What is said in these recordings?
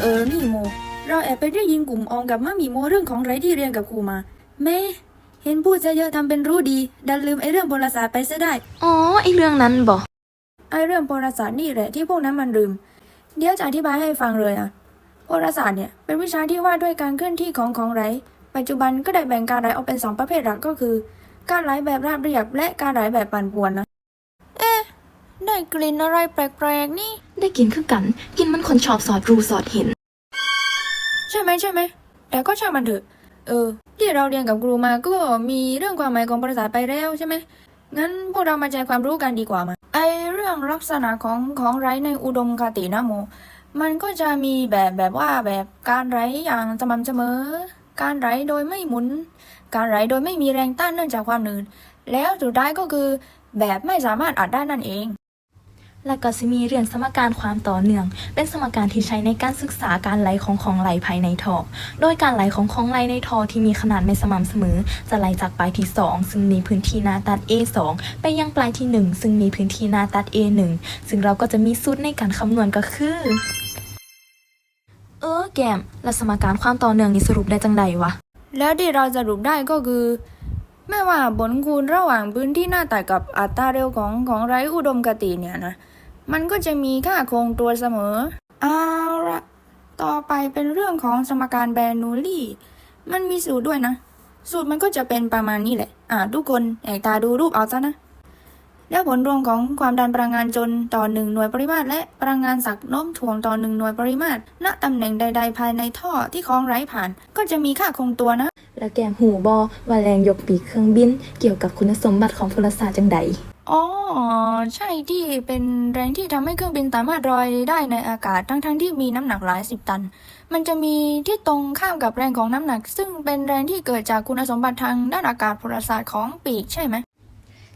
เออ นี่โม เราแอบไปได้ยินกลุ่มอองกับมามีโมเรื่องของไรที่เรียนกับครูมา แม่ เห็นพูดจะเยอะทำเป็นรู้ดี ดันลืมไอ้เรื่องโบราณศาสตร์ไปซะได้ อ๋อไอเรื่องนั้นบ่ไอ้เรื่องโบราณศาสตร์นี่แหละที่พวกนั้นมันลืม เดี๋ยวจะอธิบายให้ฟังเลยนะโบราณศาสตร์เนี่ยเป็นวิชาที่ว่าด้วยการเคลื่อนที่ของของไหลปัจจุบันก็ได้แบ่งการไหลออกเป็นสองประเภทหลักก็คือ การไหลแบบราบเรียบและการไหลแบบปั่นป่วนนะ เอ๊ะได้กลิ่นอะไรแปลกๆนี่ ได้กินคือกัน กินมันคนชอบสอดรูสอดเห็น ใช่ไหมใช่ไหม แต่ก็ช่างมันเถอะ เออ ที่เราเรียนกับครูมาก็มีเรื่องความหมายของภาษาไปแล้วใช่ไหม งั้นพวกเรามาแชร์ความรู้กันดีกว่ามาไอเรื่องลักษณะของของไร้ในอุดมคตินะโม มันก็จะมีแบบแบบว่าแบบการไร้อย่างสม่ำเสมอ การไร้โดยไม่หมุน การไร้โดยไม่มีแรงต้านเนื่องจากความหนืดแล้วสุดท้ายก็คือแบบไม่สามารถอัดได้นั่นเอง และก็จะมีเรื่องสมการความต่อเนื่อง เป็นสมการที่ใช้ในการศึกษาการไหลของของไหลภายในท่อ โดยการไหลของของไหลในท่อที่มีขนาดไม่สม่ำเสมอ จะไหลจากปลายที่ 2 ซึ่งมีพื้นที่หน้าตัด A2 ไปยังปลายที่ 1 ซึ่งมีพื้นที่หน้าตัด A1 ซึ่งเราก็จะมีสูตรในการคำนวณก็คือ เออแกมและสมการความต่อเนื่องนี้สรุปได้จังใดวะ แล้วที่เราสรุปได้ก็คือไม่ว่าผลคูณระหว่างพื้นที่หน้าตัดกับอัตราเร็วของของไรอุดมคติเนี่ยนะ มันก็จะมีค่าคงตัวเสมอ เอาละต่อไปเป็นเรื่องของสมการแบรนูลี่ มันมีสูตรด้วยนะ สูตรมันก็จะเป็นประมาณนี้แหละ อ่าทุกคนแอกตาดูรูปเอาซะนะ แล้วผลรวมของความดันพลังงานจนต่อหนึ่งหน่วยปริมาตร และพลังงานสักโน้มถ่วงต่อหนึ่งหน่วยปริมาตร ณตำแหน่งใด ๆ ภายในท่อที่คล้องไร้ผ่าน ก็จะมีค่าคงตัวนะ แล้วแกมหูบอว่าแรงยกปีกเครื่องบิน เกี่ยวกับคุณสมบัติของโทรศาสตร์จังใด อ๋อ ใช่ที่เป็นแรงที่ทำให้เครื่องบินสามารถลอยได้ในอากาศทั้งๆที่มีน้ำหนักหลายสิบตัน มันจะมีที่ตรงข้ามกับแรงของน้ำหนัก ซึ่งเป็นแรงที่เกิดจากคุณสมบัติทางด้านอากาศพลศาสตร์ของปีกใช่ไหม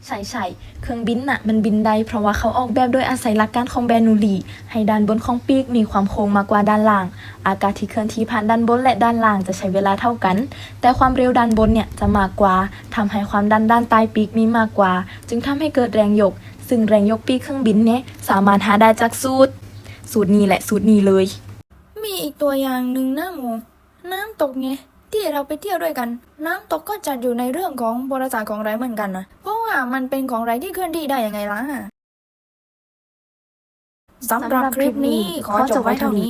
ใช่ใช่เครื่องบินน่ะมันบินได้เพราะว่าเขาออกแบบโดยอาศัยหลักการของแบรนูลีให้ด้านบนของปีกมีความโค้งมากกว่าด้านล่าง อากาศที่เคลื่อนที่ผ่านด้านบนและด้านล่างจะใช้เวลาเท่ากัน แต่ความเร็วด้านบนเนี่ยจะมากกว่าทำให้ความดันด้านใต้ปีกมีมากกว่า จึงทำให้เกิดแรงยก ซึ่งแรงยกปีกเครื่องบินเนี่ยสามารถหาได้จากสูตร สูตรนี้แหละสูตรนี้เลย มีอีกตัวอย่างหนึ่งนะหมูน้ำตกไงที่เราไปเที่ยวด้วยกัน น้ำตกก็จัดอยู่ในเรื่องของบริษัทของไรเหมือนกันนะเพราะว่า มันเป็นของไรที่เคลื่อนที่ได้ยังไงล่ะสำหรับคลิปนี้ขอจบไว้เท่านี้